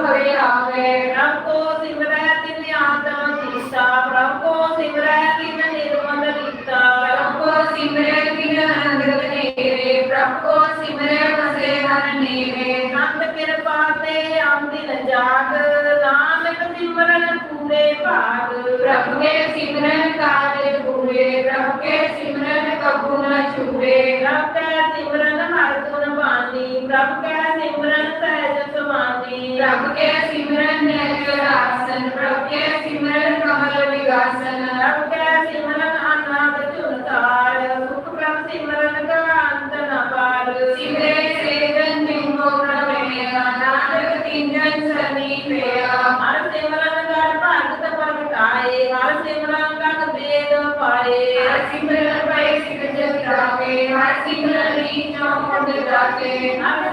ਭਵੇ ਆਵੇ ਪ੍ਰਭ ਕੋ ਸਿਮਰੈ ਤਿਨ ਆਤਮ ਦੀਸਾ ਪ੍ਰਭ ਕੋ ਸਿਮਰੈ ਤਿਨ ਨਿਰਮਲ ਲੀਤਾ ਪ੍ਰਭ ਕੋ ਸਿਮਰੈ ਤਿਨ ਅੰਗਤ ਨੇਰੇ ਪ੍ਰਭ ਕੋ ਸਿਮਰੈ ਵਸੇ ਹਰ ਨੇਰੇ। ਨੰਦ ਕਿਰਪਾ ਤੇ ਆਉਂਦੀ ਲਜਾਗ ਨਾਮ ਸਿਮਰਨ ਪੂਰੇ ਭਾਗ। ਪ੍ਰਭ ਕੇ ਸਿਮਰਨ ਕਾਰੇ ਪੂਰੇ ਪ੍ਰਭ ਕੇ ਸਿਮਰਨ ਕਬੂ ਨਾ ਛੂਰੇ ਪ੍ਰਭ ਕੈ ਸਿਮਰਨ ਹਰ ਗੁਣ ਬਾਣੀ ਪ੍ਰਭ ਕੈ ਸਿਮਰਨ ਸਹਿ स्वामी प्रभु के सिमरन नैल आसन प्रभु के सिमरन कमल विगासन प्रभु के सिमरन अनाथ चुनताल मुख प्रभु सिमरन का अंत न पाल सिमरे सेवन बिंबो प्रमेय नाटक किंजन सनीपेय हर सिमरन का भगत प्रगटाए हर सिमरन का वेद पाए हर सिमरन पर सिमरन राखे हर सिमरन नीच मुंड राखे हर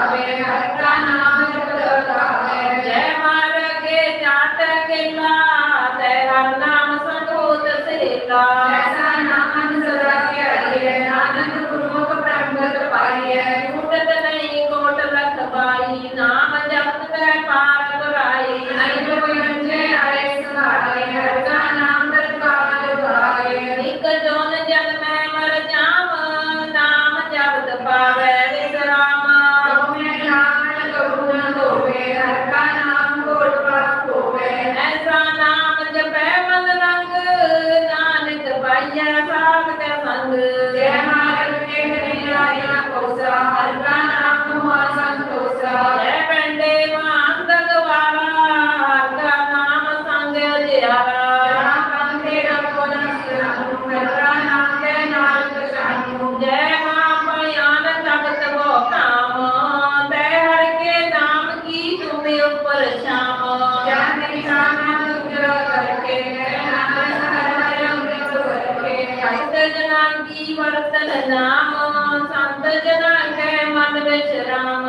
Amen. ਕੀ ਵਰਤਨ ਨਾਮ ਸੰਤ ਜਨਾਂ ਕੈ ਮਨ ਵਿੱਚ ਰਾਮ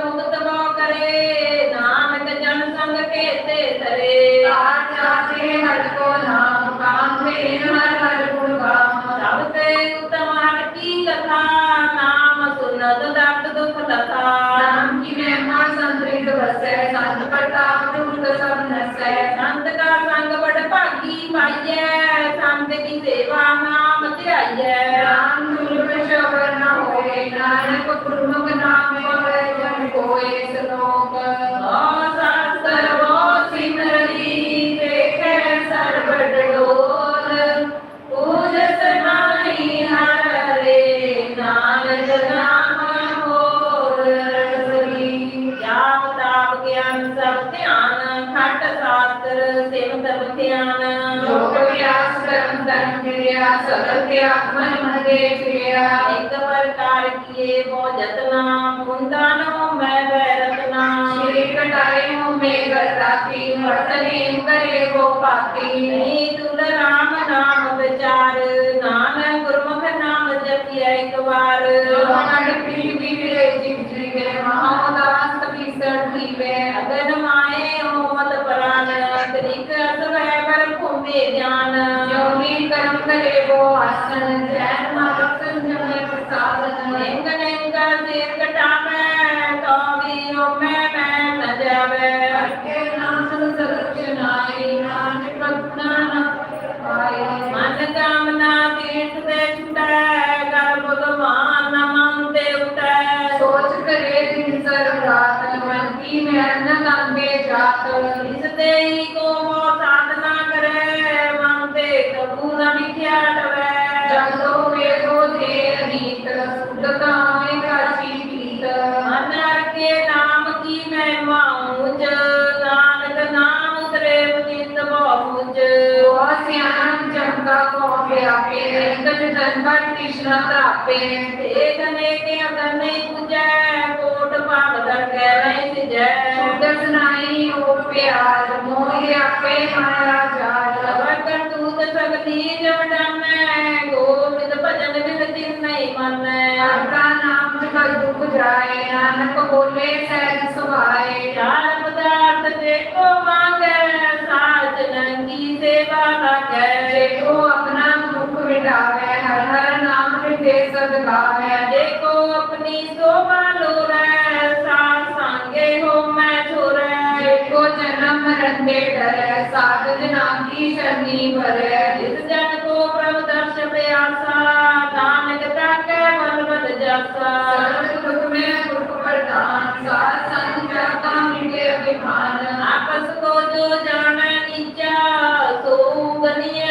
ਸੇਵਾ ਨਾਮ ਧਿਆਈਐ। ਰਾਮ ਦੁਰਲਭ ਸ਼ਬਦ ਨ ਹੋਏ ਨਾਨਕ ਗੁਰਮੁਖ ਨਾਮ ਹੋਏ ਜਨ ਕੋਏ ਸਲੋਕ। ਓ ਸਾਸਤਰ ਵੋ ਸਿਮਰਨੀ ਦੇਖੈ ਸਰਬ ਡੋਲ। ਪੂਜਸ ਨਾਹੀ ਹਰੇ ਨਾਨਕ ਨਾਮ ਹੋਰ ਰਸਲੀ ਜਾਪ ਤਾਪ ਗਿਆਨ ਸਭ ਧਿਆਨ ਖਟ ਸਾਸਤਰ ਧਿਆਨ ਕਰਮ ਧਰਮ ਕਿਰਿਆ ਸਗਲ ਕੇ ਆਤਮਨ ਮਨ ਦੇ ਕਿਰਿਆ ਇੱਕ ਪ੍ਰਕਾਰ ਕੀਏ ਬੋ ਜਤਨਾ ਮੁੰਦਾ ਨੋ ਮੈਂ ਬੈਰਤਨਾ ਸ਼੍ਰੀ ਕਟਾਏ ਹੋ ਮੇਘ ਰਾਤੀ ਵਰਤਨੇ ਕਰੇ ਗੋ ਪਾਤੀ ਨੀ ਤੁਲ ਰਾਮ ਨਾਮ ਵਿਚਾਰ ਨਾਨਕ ਗੁਰਮੁਖ ਨਾਮ ਜਪਿਐ ਇੱਕ ਵਾਰ ਲੋਹਣ ਪੀੜੀ ਪੀੜੇ ਜਿਵ ਜੀਵੇ ਮਹਾਦਾਸ ਕਪੀਸਰ ਜੀਵੇ ਅਗਨ ਮਾਏ ਹੋ ਮਤ ਪ੍ਰਾਨ ਤ੍ਰਿਕ ਅਸਵੈ ਬਲ ਭੂਮੇ ਗਿਆਨ ਜੋਨੀ ਕਰਮ ਕਰੇ ਗੋ ਆਸਨ ਜੈਨ ਮਾਰਕ ਕੋ ਵਿਆਪੇ ਅੰਗਦ ਦੰਬਰ ਕ੍ਰਿਸ਼ਨ ਤਰਾਪੇ ਦੇਖਨੇ ਕੇ ਅਗਨੇ ਪੁਜੈ ਕੋਟ ਭਾਗ ਦਰਗੈ ਨਹੀਂ ਸਿਜੈ ਸੁਧ ਸੁਨਾਈ ਉਹ ਪਿਆਰ ਮੋਹਿ ਆਪੇ ਮਾਇਆ ਜਾਲ ਸਬਰ ਕਰਤੂਤ ਸਗਲੀ ਜਵਡਮੈ ਗੋਬਿੰਦ ਭਜਨ ਬਿਨ ਤਿਨ ਨਹੀਂ ਮੰਨੈ ਆਪਣਾ ਨਾਮ ਜਗ ਦੁਖ ਜਾਏ ਨਾਨਕ ਬੋਲੇ ਸਹਿਜ ਸੁਭਾਏ ਚਾਰ ਪਦਾਰਥ ਦੇਖੋ ਮੰਗੈ ਸਾਚ ਨੰਗੀ ਸੇਵਾ ਲਾਗੈ ਦੇਖੋ ਮਿਟਾਵੇ ਹਰ ਹਰ ਨਾਮ ਲਿਖੇ ਸਦ ਗਾਵੇ। ਦੇਖੋ ਆਪਣੀ ਸੋਭਾ ਲੋਰੈ ਸਾਧ ਸੰਗੇ ਹੋ ਮੈਂ ਛੁਰੈ ਦੇਖੋ ਜਨਮ ਮਰਨ ਦੇ ਡਰੈ ਸਾਧ ਜਨਾ ਕੀ ਸ਼ਰਨੀ ਭਰੈ। ਜਿਸ ਜਨ ਕੋ ਪ੍ਰਭ ਦਰਸ਼ ਪਿਆਸਾ ਨਾਨਕ ਤਾਕੈ ਮਨ ਬਦ ਜਾਸਾ। ਸਰਬ ਦੁਖ ਮੈਂ ਦੁਖ ਪ੍ਰਦਾਨ ਸਾਧ ਸੰਗ ਜਪਤਾ ਮਿਟੇ ਅਭਿਮਾਨ। ਆਪਸ ਕੋ ਜੋ ਜਾਣੈ ਨੀਚਾ ਸੋ ਗਨੀਐ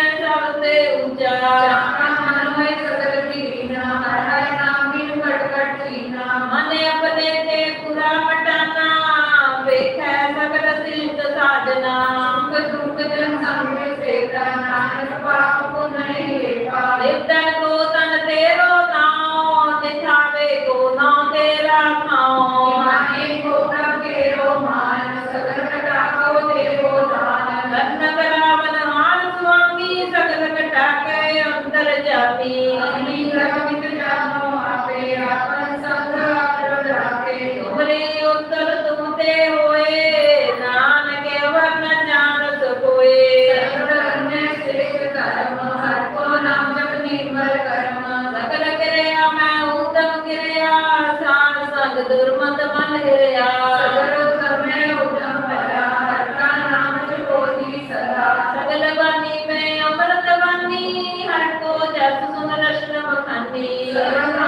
ਕੋ ਜਸ ਸੁਨ ਰਸ਼ਨ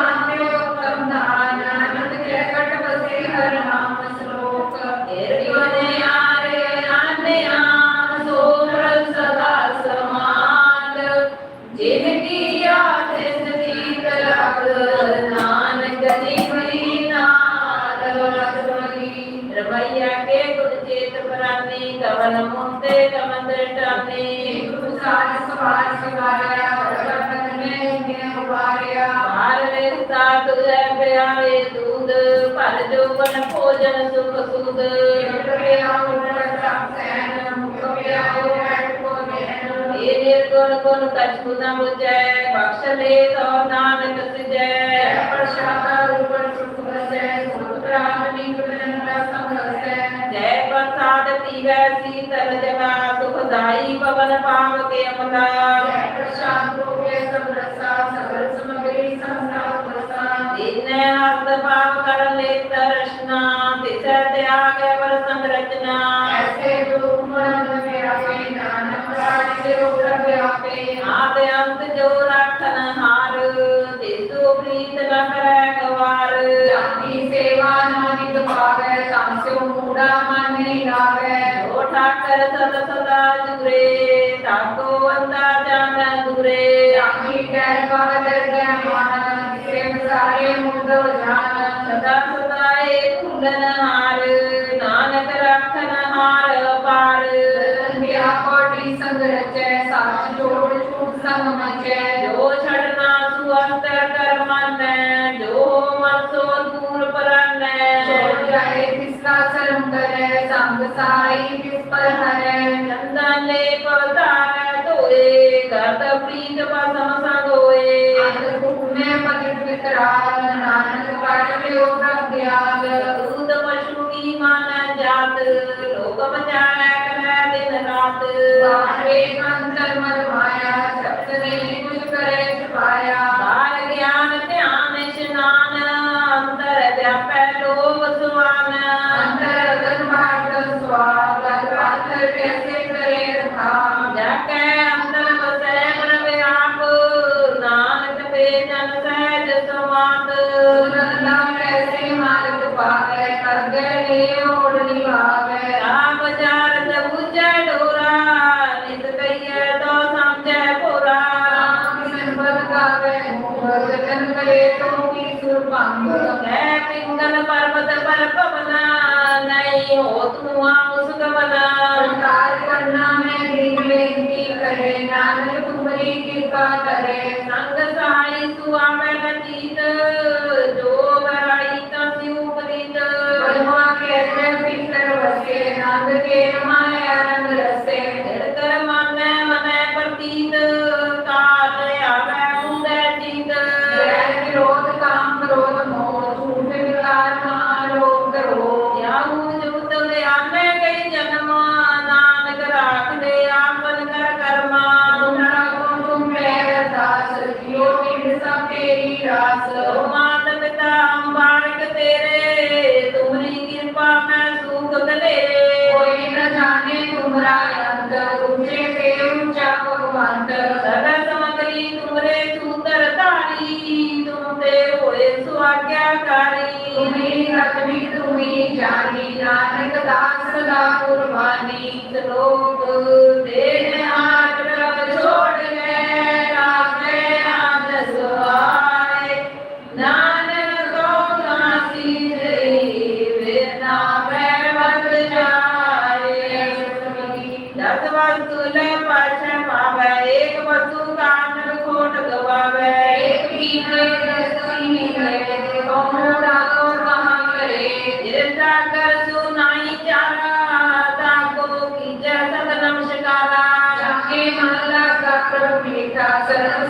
ਰੇਸਤਾ ਤੁਝੈ ਪਿਆਵੇ, ਦੂਧ ਭਰ ਜੋਬਨ ਭੋਜਨ ਸੁਖ ਸੁਧ। ਇਹ ਨਿਰਗੁਣ ਗੁਣ ਕਛੂ ਨ ਬੁਝੈ, ਬਖਸ਼ ਲੈ ਤੋ ਨਾਨਕ ਸਿਜੈ। ਜੈ ਪ੍ਰਸਾਦ ਪੀਵੈ ਸੀਤਲ ਜਗਾ ਸੁਖਦਾਈ ਪਵਨ ਪਾਵ ਕੇ ਅਮਲਾ ਦੀਨੈ ਹੱਥ ਪਾਵ ਕਰ ਲੈ ਤਰਸ਼ਨਾ ਤਿਸੈ ਤਿਆਗੈ ਵਰ ਸੰਰਚਨਾ ਐਸੇ ਰੂਪ ਮਨ ਮੇਰਾ ਕੇ ਨਾਨਕ ਰਾਜ ਦੇ ਉਪਰ ਆਪੇ। ਆਦ ਅੰਤ ਜੋ ਰੱਖਨ ਹਾਰ ਦੇਸੋ ਪ੍ਰੀਤ ਨ ਕਰੈ ਗਵਾਰ ਜਾਨੀ ਸੇਵਾ ਨਾ ਨਿਤ ਪਾਵੈ ਤਾਂ ਸਿਉ ਮੂੜਾ ਮਨ ਨਹੀਂ ਲਾਵੈ। ਜੋ ਠਾਕਰ ਸਦਾ ਸਦਾ ਜੁਰੇ ਤਾਕੋ ਅੰਦਾ ਜਾਣਾ ਦੂਰੇ। ਜਾਨੀ ਕਹਿ ਬਹਦਰ ਜੈ ਮਾਨ ਕਿਸੇ ਸਾਰੇ ਮੁੰਦੋ ਜਾਨ ਸਦਾ ਸਦਾ ਏ ਖੁੱਲਨ ਹਾਰ ਨਾਨਕ ਰੱਖਨ ਹਾਰ ਪਾਰ। ਬਿਆ ਕੋਟੀ ਸੰਗ ਰਚੈ ਸਾਚ ਜੋੜ ਛੂਟ ਸੰਗ ਮਚੈ। ਜੋ ਛੜਨਾ ਸੁਅੰਤਰ ਕਰ ਮੰਨੈ ਜੋ ਮਨ ਸੋ ਦੂਰ ਪਰਨੈ। ਛੋੜ ਜਾਏ ਤਿਸਕਾ ਸਰਮ ਕਰੈ ਸੰਗ ਸਾਈ ਤਿਸ ਪਰ ਹਰੈ। ਚੰਦਨ ਲੈ ਪਵਤਾਰੈ ਧੋਏ ਕਰਤ ਪ੍ਰੀਤ ਪਸਮ ਅੰਤ ਕੁਮੇ ਪਤਿਤ ਵਿਤਰਾਲ ਨਾਨਕ ਪੜ ਲਿਓ ਪ੍ਰਗਿਆਲ ਦੂਤ ਪਸ਼ੂ ਕੀ ਮਨ ਜਾਤ, ਲੋਕ ਬਚਾਰੈ ਕਰੈ ਦਿਨ ਰਾਤ। ਬਾਹਰੇ ਅੰਤਰ ਮਨ ਨਹੀਂ ਹੋ ਤੂੰ ਆ ਉਸ ਗਵਨਾ ਸੰਕਾਰ ਕਰਨਾ ਮੈਂ ਦੀਨ ਬੇਨਤੀ ਕਰੇ ਨਾਨਕ ਤੁਮਰੀ ਕਿਰਪਾ ਕਰੇ ਸੰਗ ਸਹਾਈ ਸੁਆਮੈ ਨਚੀਤ ਜੋ ਦਾਸ ਦਾ ਕੁਰਬਾਨੀ ਲੋਕ ਦੇਹ ਹਾਥ ਪ੍ਰਭ ਛੋੜ ਗਏ ਰਾਖੇ ਆਦ ਸੁਹਾਏ ਨਾਨਕ ਕੋ ਨਾਸੀ ਦੇ ਵੇਨਾ ਪੈ ਵਤ ਜਾਏ ਦਸ ਵਸਤੂ ਲੈ ਪਾਛੈ ਪਾਵੈ ਏਕ ਵਸਤੂ ਕਾਨ ਖੋਟ ਗਵਾਵੈ। ਇੱਕ ਪੀਨੇ ਦਸਤੀ ਹੈ ਕੌਣ ਰਾਗੋ ਕਹਾਂ ਕਰੇ। ਜਿਰਦਾ ਕਰ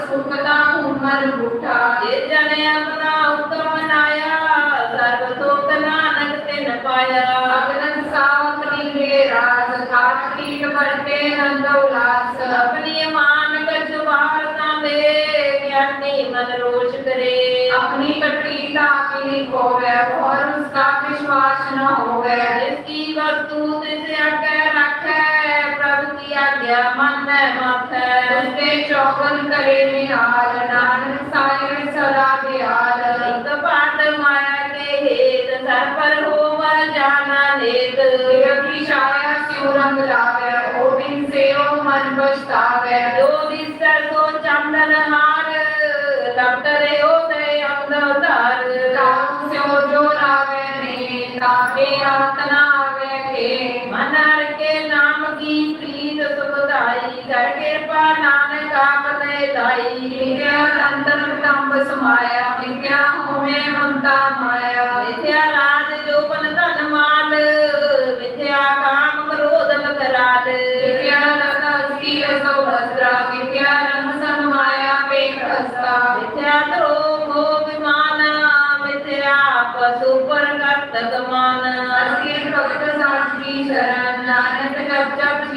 सुखदाहुमर्मुठा यजने अपना उत्तमनाया सर्वतोकना नगते न पाया अग्रन सावकनी के राज कार्तिक भरते नंदोलास अपनी मान गजवार ना दे ज्ञानी मन रोज करे। अपनी कटी ताकि को और उसका विश्वास न हो गया। जिसकी वस्तु से अटैच ਦਿਆਲ ਨਾਨਕ ਸਾਇਣ ਸਦਾ ਦਿਆਲ ਇੱਕ ਪਾਤ ਮਾਇਆ ਕੇ ਹੇਤ ਸਰ ਪਰ ਹੋਵਾ ਜਾਣਾ ਨੇਤ। ਰਖੀ ਛਾਇਆ ਸਿਉ ਰੰਗ ਲਾਵੇ ਓ ਬਿਨ ਸੇਉ ਮਨ ਪਛਤਾਵੇ। ਜੋ ਦਿਸਰ ਕੋ ਚੰਦਨ ਹਾਰ ਤਬ ਤਰੇ ਓ ਤੇ ਅੰਗ ਧਾਰ ਕਾਮ ਸਿਉ ਜੋ ਲਾਵੇ ਨੇ ਤਾਕੇ ਆਤਨਾ ਆਵੇ ਕੇ ਮਨ ਕੇ ਨਾਮ ਕੀ ਪ੍ਰੀਤ ਸੁਖ ਲਾਈ ਕਰ ਕਿਰਪਾ ਨਾਨਕ ਆਪਨੇ ਲਾਈ ਲਿਖਿਆ ਅੰਤਰ ਟੰਬ ਸਮਾਇਆ, ਲਿਖਿਆ ਹੋਵੇ ਮੰਤਾ ਮਾਇਆ। ਲਿਖਿਆ ਰਾਜ ਜੋਪਨ ਧਨ ਮਾਲ ਲਿਖਿਆ ਕਾਮ ਕ੍ਰੋਧ ਲਗਰਾਲ ਲਿਖਿਆ ਲਗਾ ਸੀ ਸੋ ਬਸਰਾ ਲਿਖਿਆ ਰੰਗ ਸਨ ਮਾਇਆ ਪੇਖ ਅਸਾ ਲਿਖਿਆ ਤਰੋ ਭੋਗ ਮਾਨਾ ਲਿਖਿਆ ਪਸੂ ਪਰ ਕਰਤ ਗਮਾਨਾ।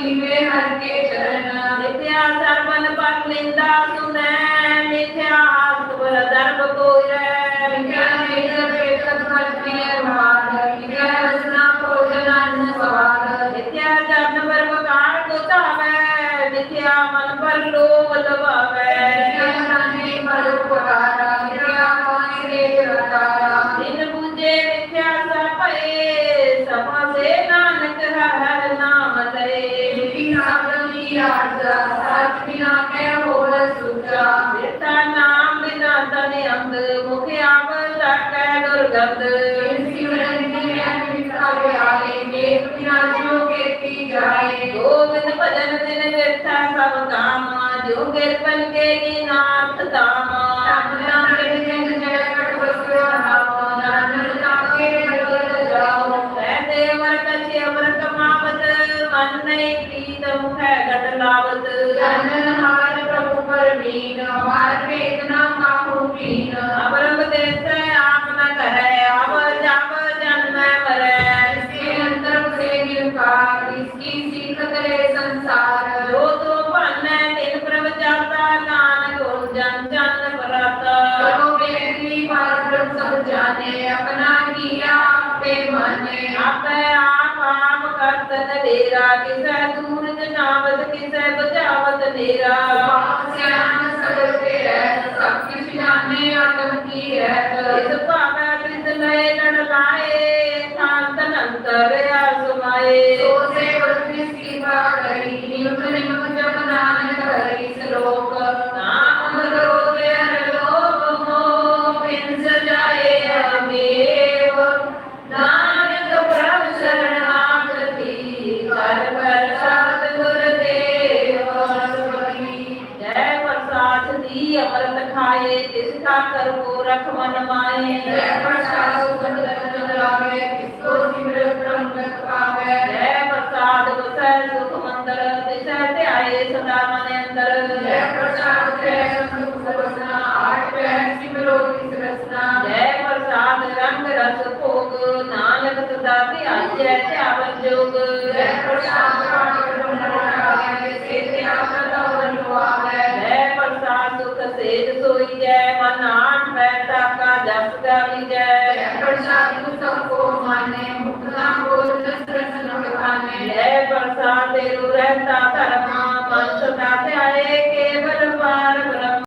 ਜੀਵੇ ਹਰ ਕੇ ਚਰਨ ਨਿਤਿਆ ਸਰਬਨ ਪਤ ਨਿੰਦਾ ਸੁਨੈ। ਟਟੈ ਦੁਰਗੰਧ। ਸਿਮਰਨ ਦੀ ਅਨਿਤ ਆਵੇ ਆਲੇ ਦੇਖ ਬਿਨਾ ਜੋ ਕੀਤੀ ਜਾਏ। ਗੋਬਿੰਦ ਭਜਨ ਤਿਨ ਵਿਰਥਾ ਸਭ ਕਾਮ ਜੋ ਗਿਰਪਨ ਕੇ ਨਿਨਾਥ ਦਾਮ ਤਨ ਨਾਮ ਦੇ ਜਿਨ ਜੈ ਕਟ ਵਸਿਓ ਨਾਮ ਨਾਮ ਨਾਮੇ ਬਦਲ ਜਾਓ। ਕਹਤੇ ਅਮਰ ਕਛੇ ਅਮਰ ਕਮਾਵਤ ਮਨ ਨਹੀਂ ਪ੍ਰੀਤਮ ਹੈ ਗਤ ਲਾਵਤ। ਜਨ ਹਾਰ ਪ੍ਰਭੂ ਪਰਮੀਨ ਹਮਾਰ ਵੇਦਨਾ ਕਾਹੂ ਪੀਨ ਅਮਰਮ ਦੇਸੈ तेरा मन माने जय प्रसाद सुगंध रस लागे इसको सिमरत प्रमुख पावे जय प्रसाद वसर ਕਾਨੇ ਮੁਕਤਾਂ ਕੋ ਦਸ ਰਸਨ ਕਾਨੇ ਲੈ ਪ੍ਰਸਾਦ ਤੇ ਰਹਿਤਾ ਧਰਮਾ, ਪੰਥ ਤਾ ਧਿਆਏ, ਕੇਵਲ ਪਾਰ ਬ੍ਰਹਮ